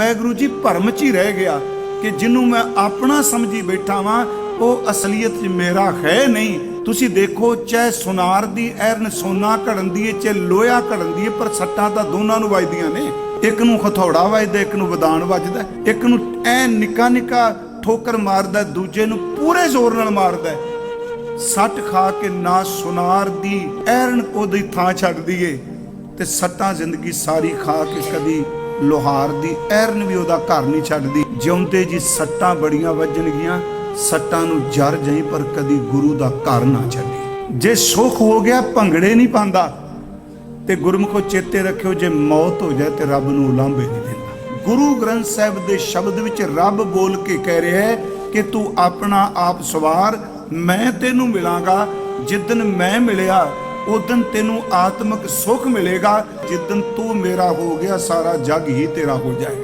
ਵੈਗੁਰੂ ਜੀ ਭਰਮ 'ਚ ਹੀ ਰਹਿ ਗਿਆ ਕਿ ਜਿਹਨੂੰ ਮੈਂ ਆਪਣਾ ਸਮਝੀ ਬੈਠਾ ਵਾਂ, ਉਹ ਅਸਲੀਅਤ 'ਚ ਮੇਰਾ ਹੈ ਨਹੀਂ। ਤੁਸੀਂ ਦੇਖੋ, ਚਾਹੇ ਸੁਨਾਰ ਦੀ ਐਰਨ ਸੋਨਾ ਘੜਨ ਦੀ ਏ, ਚਾਹੇ ਲੋਹਾ ਘੜਨ ਦੀ ਏ, ਪਰ ਸੱਟਾਂ ਤਾਂ ਦੋਨਾਂ ਨੂੰ ਵੱਜਦੀਆਂ ਨੇ। ਇੱਕ ਨੂੰ ਹਥੌੜਾ ਵੱਜਦਾ, ਇੱਕ ਨੂੰ ਵਿਦਾਨ ਵੱਜਦਾ, ਇੱਕ ਨੂੰ ਐ ਨਿੱਕਾ ਨਿੱਕਾ ਠੋਕਰ ਮਾਰਦਾ, ਦੂਜੇ ਨੂੰ ਪੂਰੇ ਜ਼ੋਰ ਨਾਲ ਮਾਰਦਾ। ਸੱਟ ਖਾ ਕੇ ਨਾ ਸੁਨਾਰ ਦੀ ਐਰਨ ਉਹਦੀ ਥਾਂ ਛੱਡਦੀ ਏ ਤੇ ਸੱਟਾਂ ਜ਼ਿੰਦਗੀ ਸਾਰੀ ਖਾ ਕੇ ਕਦੀ ਲੋਹਾਰ ਦੀ ਐਰਨ ਵੀ ਉਹਦਾ ਘਰ ਨਹੀਂ ਛੱਡਦੀ। ਜਿਉਂਦੇ ਜੀ ਸੱਟਾਂ ਬੜੀਆਂ ਵੱਜਣਗੀਆਂ, ਸੱਟਾਂ ਨੂੰ ਜਰ ਜਾਈ, ਪਰ ਕਦੀ ਗੁਰੂ ਦਾ ਘਰ ਨਾ ਛੱਡੀ। ਜੇ ਸੁਖ ਹੋ ਗਿਆ, ਭੰਗੜੇ ਨਹੀਂ ਪਾਉਂਦਾ। ਤੇ ਗੁਰਮੁਖੋ ਚੇਤੇ ਰੱਖਿਓ, ਜੇ ਮੌਤ ਹੋ ਜਾਏ ਤੇ ਰੱਬ ਨੂੰ ਉਲਾਂਭੇ ਨਹੀਂ ਦਿੰਦਾ। ਗੁਰੂ ਗ੍ਰੰਥ ਸਾਹਿਬ ਦੇ ਸ਼ਬਦ ਵਿੱਚ ਰੱਬ ਬੋਲ ਕੇ ਕਹਿ ਰਿਹਾ ਹੈ ਕਿ ਤੂੰ ਆਪਣਾ ਆਪ ਸਵਾਰ, ਮੈਂ ਤੈਨੂੰ ਮਿਲਾਂਗਾ ਜਿੱਦਨ ਮੈਂ ਮਿਲਿਆ ਉਦਨ ਤੈਨੂੰ ਆਤਮਿਕ ਸੁਖ ਮਿਲੇਗਾ ਜਿੱਦਨ ਤੂੰ ਮੇਰਾ ਹੋ ਗਿਆ, ਸਾਰਾ ਜੱਗ ਹੀ ਤੇਰਾ ਹੋ ਜਾਏ।